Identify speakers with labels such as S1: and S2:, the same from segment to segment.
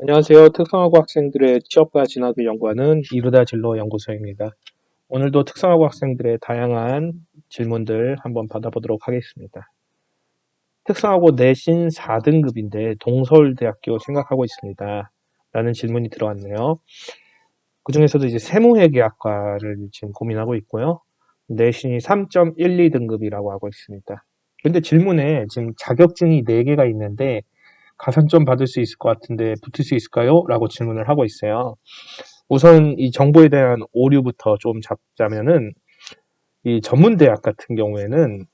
S1: 안녕하세요. 특성화고 학생들의 취업과 진학을 연구하는 이루다 진로 연구소입니다. 오늘도 특성화고 학생들의 다양한 질문들 한번 받아보도록 하겠습니다. 특성화고 내신 4등급인데 동서울대학교 생각하고 있습니다. 라는 질문이 들어왔네요. 그 중에서도 이제 세무회계학과를 지금 고민하고 있고요. 내신이 3.12등급이라고 하고 있습니다. 근데 질문에 지금 자격증이 4개가 있는데 가산점 받을 수 있을 것 같은데 붙을 수 있을까요? 라고 질문을 하고 있어요. 우선 이 정보에 대한 오류부터 좀 잡자면은 이 전문 대학 같은 경우에는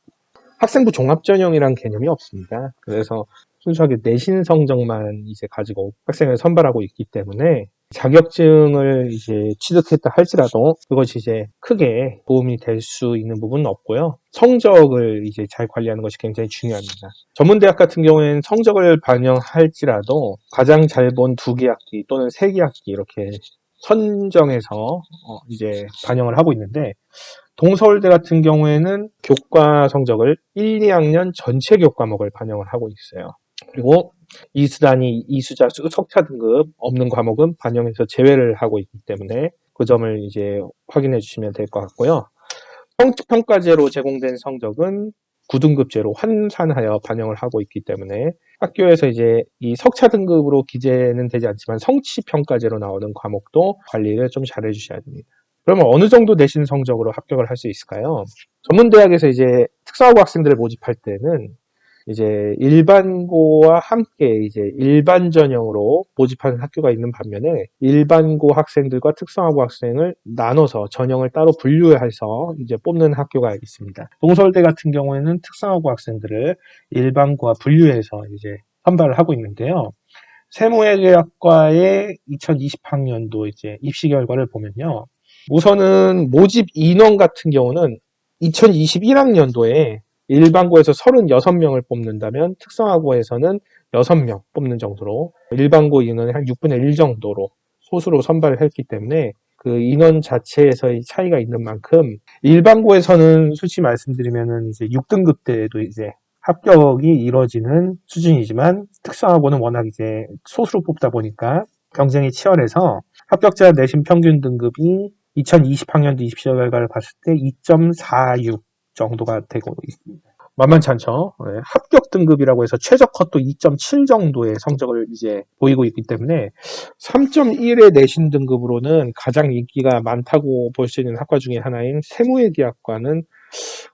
S1: 학생부 종합전형이란 개념이 없습니다. 그래서 순수하게 내신 성적만 이제 가지고 학생을 선발하고 있기 때문에 자격증을 이제 취득했다 할지라도 그것이 이제 크게 도움이 될 수 있는 부분은 없고요. 성적을 이제 잘 관리하는 것이 굉장히 중요합니다. 전문대학 같은 경우에는 성적을 반영할지라도 가장 잘 본 두 개 학기 또는 세 개 학기 이렇게 선정해서 어 이제 반영을 하고 있는데 동서울대 같은 경우에는 교과 성적을 1, 2학년 전체 교과목을 반영을 하고 있어요. 그리고 이수단위, 이수자, 석차 등급 없는 과목은 반영해서 제외를 하고 있기 때문에 그 점을 이제 확인해 주시면 될 것 같고요. 성취평가제로 제공된 성적은 9등급제로 환산하여 반영을 하고 있기 때문에 학교에서 이제 이 석차 등급으로 기재는 되지 않지만 성취평가제로 나오는 과목도 관리를 좀 잘 해 주셔야 됩니다. 그러면 어느 정도 내신 성적으로 합격을 할 수 있을까요? 전문대학에서 이제 특성화고 학생들을 모집할 때는 이제 일반고와 함께 이제 일반 전형으로 모집하는 학교가 있는 반면에 일반고 학생들과 특성화고 학생을 나눠서 전형을 따로 분류해서 이제 뽑는 학교가 있습니다. 동서울대 같은 경우에는 특성화고 학생들을 일반고와 분류해서 이제 선발을 하고 있는데요. 세무회계학과의 2020학년도 이제 입시 결과를 보면요. 우선은 모집 인원 같은 경우는 2021학년도에 일반고에서 36명을 뽑는다면 특성화고에서는 6명 뽑는 정도로 일반고 인원의 한 6분의 1 정도로 소수로 선발을 했기 때문에 그 인원 자체에서의 차이가 있는 만큼 일반고에서는 솔직히 말씀드리면은 이제 6등급 때에도 이제 합격이 이루어지는 수준이지만 특성화고는 워낙 이제 소수로 뽑다 보니까 경쟁이 치열해서 합격자 내신 평균 등급이 2020학년도 입시 결과를 봤을 때 2.46 정도가 되고 있습니다. 만만치 않죠. 네, 합격 등급이라고 해서 최저 컷도 2.7 정도의 성적을 이제 보이고 있기 때문에 3.1의 내신 등급으로는 가장 인기가 많다고 볼 수 있는 학과 중에 하나인 세무회계학과는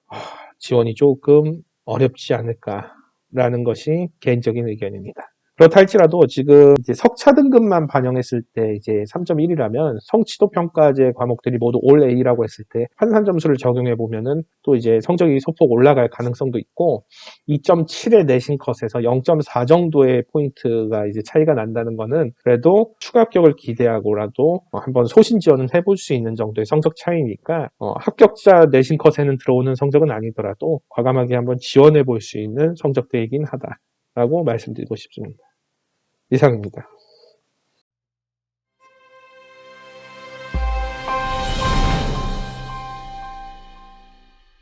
S1: 아, 지원이 조금 어렵지 않을까라는 것이 개인적인 의견입니다. 그렇다 할지라도 지금 이제 석차 등급만 반영했을 때 이제 3.1이라면 성취도 평가제 과목들이 모두 올 A라고 했을 때 환산 점수를 적용해 보면은 또 이제 성적이 소폭 올라갈 가능성도 있고 2.7의 내신 컷에서 0.4 정도의 포인트가 이제 차이가 난다는 거는 그래도 추가 합격을 기대하고라도 한번 소신 지원은 해볼 수 있는 정도의 성적 차이니까 어, 합격자 내신 컷에는 들어오는 성적은 아니더라도 과감하게 한번 지원해 볼 수 있는 성적대이긴 하다라고 말씀드리고 싶습니다. 이상입니다.